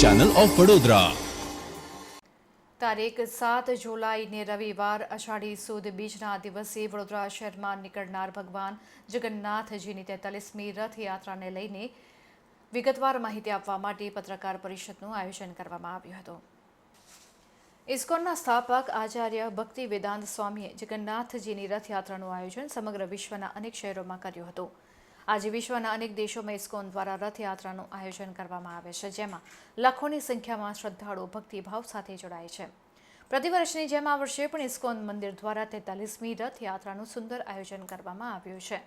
Channel of Vadodara તારીખ સાત જુલાઈને રવિવાર અષાઢી સુદ બીજના દિવસે વડોદરા શહેરમાં નીકળનાર ભગવાન જગન્નાથજીની તેતાલીસમી રથયાત્રાને લઈને વિગતવાર માહિતી આપવા માટે પત્રકાર પરિષદનું આયોજન કરવામાં આવ્યું હતું. ઇસ્કોનના સ્થાપક આચાર્ય ભક્તિ વેદાંત સ્વામીએ જગન્નાથજીની રથયાત્રાનું આયોજન સમગ્ર વિશ્વના અનેક શહેરોમાં કર્યું હતું. આજે વિશ્વના અનેક દેશોમાં ઇસ્કોન દ્વારા રથયાત્રાનું આયોજન કરવામાં આવે છે, જેમાં લાખોની સંખ્યામાં શ્રદ્ધાળુઓ ભક્તિભાવ સાથે જોડાય છે. પ્રતિવર્ષની જેમ આ વર્ષે પણ ઇસ્કોન મંદિર દ્વારા તેતાલીસમી રથયાત્રાનું સુંદર આયોજન કરવામાં આવ્યું છે.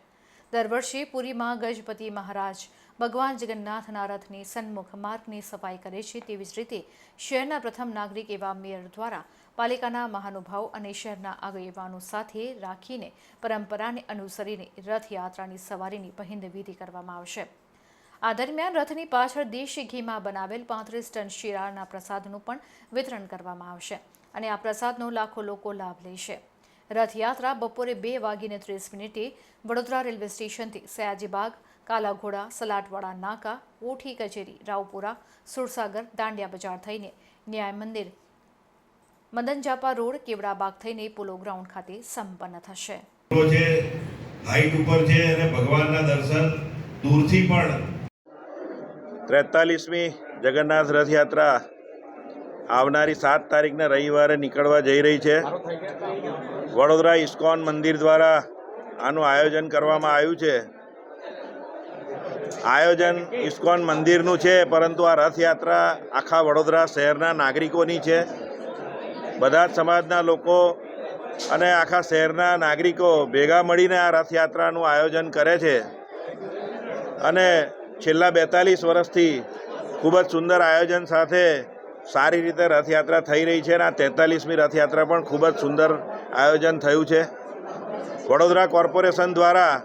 દર વર્ષે પુરીમાં ગજપતિ મહારાજ ભગવાન જગન્નાથના રથની સન્મુખ માર્ગની સફાઈ કરે છે તેવી જ રીતે શહેરના પ્રથમ નાગરિક એવા મેયર દ્વારા પાલિકાના મહાનુભાવ અને શહેરના આગેવાનો સાથે રાખીને પરંપરાને અનુસરીને રથયાત્રાની સવારીની પહિંદ વિધિ કરવામાં આવશે. આ દરમિયાન રથની પાછળ દેશી ઘીમાં બનાવેલ પાંત્રીસ ટન શિરાળના પ્રસાદનું પણ વિતરણ કરવામાં આવશે અને આ પ્રસાદનો લાખો લોકો લાભ લેશે રથયાત્રા બપોરે બે વાગીને ત્રીસ મિનિટે વડોદરા રેલવે સ્ટેશનથી સયાજીબાગ કાલાઘોડા સલાટવાડા નાકા ઓઠી કચેરી રાવપુરા સુરસાગર દાંડિયા બજાર થઈને ન્યાય મંદિર મદનજાપા રોડ કેવડાબાગ થઈને પોલો ગ્રાઉન્ડ ખાતે સંપન્ન થશે. છે હાઈટ ઉપર છે અને ભગવાનના દર્શન દૂરથી પણ ત્રેતાલીસમી જગન્નાથ રથયાત્રા આવનારી સાત તારીખના રવિવારે નીકળવા જઈ રહી છે. વડોદરા ઇસ્કોન મંદિર દ્વારા આનું આયોજન કરવામાં આવ્યું છે. આયોજન ઇસ્કોન મંદિરનું છે, પરંતુ આ રથયાત્રા આખા વડોદરા શહેરના નાગરિકોની છે. બધા જ સમાજના લોકો અને આખા શહેરના નાગરિકો ભેગા મળીને આ રથયાત્રાનું આયોજન કરે છે. અને છેલ્લા બેતાલીસ વર્ષથી ખૂબ જ સુંદર આયોજન સાથે સારી રીતે રથયાત્રા થઈ રહી છે અને આ તેતાલીસમી રથયાત્રા પણ ખૂબ જ સુંદર આયોજન થયું છે. વડોદરા કોર્પોરેશન દ્વારા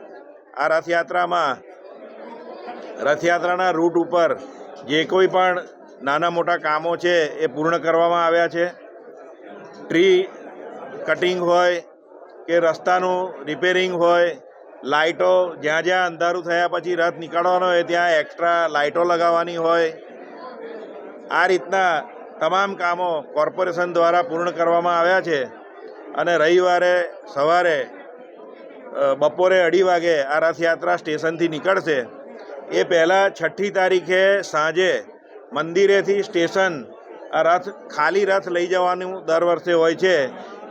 આ રથયાત્રામાં રથયાત્રાના રૂટ ઉપર જે કોઈ પણ નાના મોટા કામો છે એ પૂર્ણ કરવામાં આવ્યા છે. ટ્રી કટિંગ હોય કે રસ્તાનું રિપેરિંગ હોય, લાઇટો જ્યાં જ્યાં અંધારું થયા પછી રથ નીકળવાનો હોય ત્યાં એક્સ્ટ્રા લાઇટો લગાવવાની હોય. આ રીતના તમામ કામો કોર્પોરેશન દ્વારા પૂર્ણ કરવામાં આવ્યા છે અને રવિવારે સવારે બપોરે અઢી વાગે આ રથયાત્રા સ્ટેશનથી નીકળશે. એ પહેલાં છઠ્ઠી તારીખે સાંજે મંદિરેથી સ્ટેશન આ રથ, ખાલી રથ લઈ જવાનું દર વર્ષે હોય છે.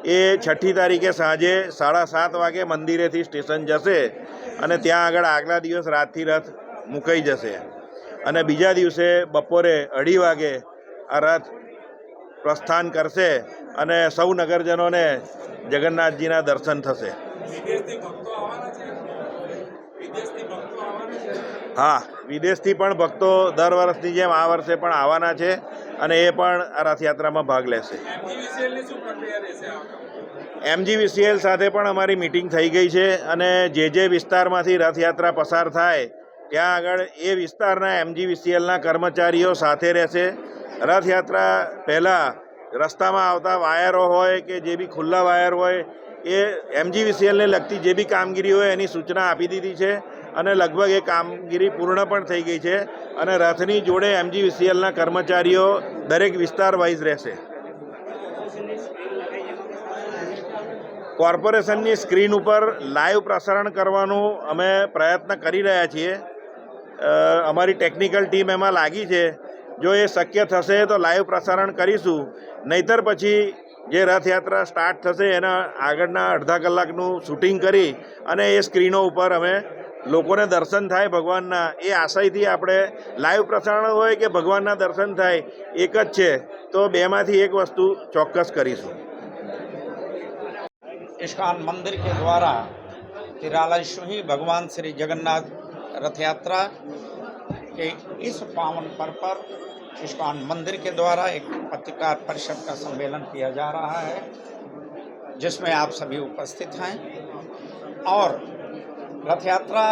એ છઠ્ઠી તારીખે સાંજે સાડા સાત વાગે મંદિરેથી સ્ટેશન જશે અને ત્યાં આગળ આગલા દિવસ રાતથી રથ મુકાઈ જશે. અને બીજા દિવસે બપોરે અઢી વાગે આ રથ પ્રસ્થાન કરશે અને સૌ નગરજનોને જગન્નાથજીના દર્શન થશે. હા વિદેશથી પણ ભક્તો દર વર્ષની જેમ આ વર્ષે પણ આવવાના છે અને એ પણ આ રથયાત્રામાં ભાગ લેશે. એમજીવીસીએલ સાથે પણ અમારી મિટિંગ થઈ ગઈ છે અને જે જે વિસ્તારમાંથી રથયાત્રા પસાર થાય ત્યાં આગળ એ વિસ્તારના એમજીવીસીએલના કર્મચારીઓ સાથે રહેશે. રથયાત્રા પહેલાં રસ્તામાં આવતા વાયરો હોય કે જે બી ખુલ્લા વાયર હોય, એ એમજીવીસીએલને લગતી જે બી કામગીરી હોય એની સૂચના આપી દીધી છે અને લગભગ એ કામગીરી પૂર્ણ પણ થઈ ગઈ છે અને રથની જોડે એમજીવીસીએલના કર્મચારીઓ દરેક વિસ્તાર વાઇઝ રહેશે. કોર્પોરેશનની સ્ક્રીન ઉપર લાઈવ પ્રસારણ કરવાનું અમે પ્રયત્ન કરી રહ્યા છીએ. અમારી ટેકનિકલ ટીમ એમાં લાગી છે. જો એ શક્ય થશે તો લાઈવ પ્રસારણ કરીશું. નહીતર પછી જે રથયાત્રા સ્ટાર્ટ થશે એના આગળના અડધા કલાકનું શૂટિંગ કરી અને એ સ્ક્રીનો ઉપર અમે લોકોને દર્શન થાય ભગવાનના. એ આશયથી આપણે લાઈવ પ્રસારણ હોય કે ભગવાનના દર્શન થાય, એક જ છે. તો બેમાંથી એક વસ્તુ ચોક્કસ કરીશું. ઈસ્કાન મંદિર કે દ્વારા તિરાલય ભગવાન શ્રી જગન્નાથ રથયાત્રા के इस पावन पर्व पर इस्कॉन मंदिर के द्वारा एक पत्रकार परिषद का सम्मेलन किया जा रहा है, जिसमें आप सभी उपस्थित हैं। और रथ यात्रा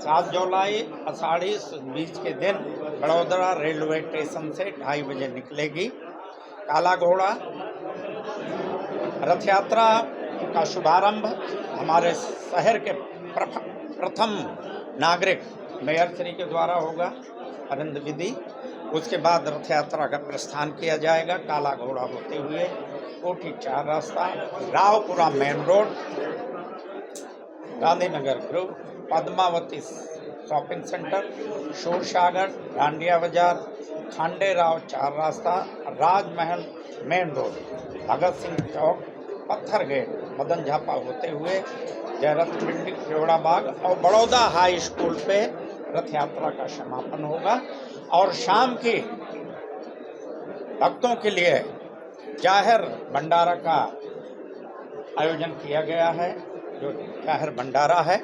सात जुलाई आषाढ़ी बीच के दिन बड़ोदरा रेलवे स्टेशन से ढाई बजे निकलेगी। काला घोड़ा रथ यात्रा का शुभारंभ हमारे शहर के प्रथम नागरिक मेयर श्री के द्वारा होगा अरिंद विधि। उसके बाद रथ यात्रा का प्रस्थान किया जाएगा काला घोड़ा होते हुए, Kothi Char Rasta, Raopura main road, Gandhinagar group, Padmavati shopping centre Shor Sagar Dandiya Bazaar Khande Rao Char Rasta, Rajmahal main road, Bhagat Singh Chowk, Patthar gate, Madan Jhapa होते हुए, जयरथ मंडी केवड़ा बाग और बड़ौदा हाई स्कूल पे रथ यात्रा का समापन होगा और शाम की भक्तों के लिए ज़ाहिर भंडारा का आयोजन किया गया है, जो ज़ाहिर भंडारा है,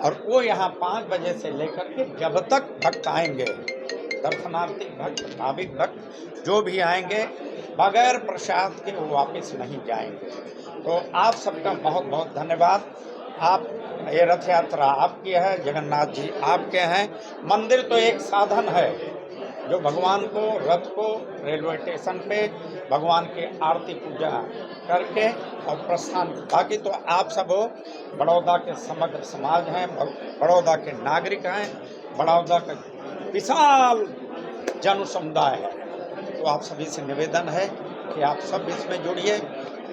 और वो यहाँ पाँच बजे से लेकर के जब तक भक्त आएँगे, दर्शनार्थी भक्त, भाविक भक्त, जो भी आएँगे, बगैर प्रसाद के वो वापस नहीं जाएँगे। तो आप सबका बहुत बहुत धन्यवाद। आप, ये रथ यात्रा आपकी है, जगन्नाथ जी आपके हैं। मंदिर तो एक साधन है, जो भगवान को, रथ को, रेलवे स्टेशन पे भगवान की आरती पूजा करके और प्रस्थान। बाकी तो आप सब बड़ौदा के समग्र समाज हैं बड़ौदा के नागरिक हैं, बड़ौदा का विशाल जन समुदाय है। तो आप सभी से निवेदन है कि आप सब इसमें जुड़िए।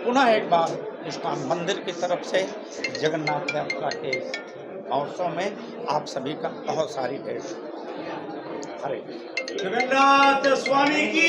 पुनः एक बार इस्कॉन मंदिर की तरफ़ से जगन्नाथ यात्रा के अवसरों में आप सभी का बहुत सारी भेंट हरे। जगन्नाथ स्वामी की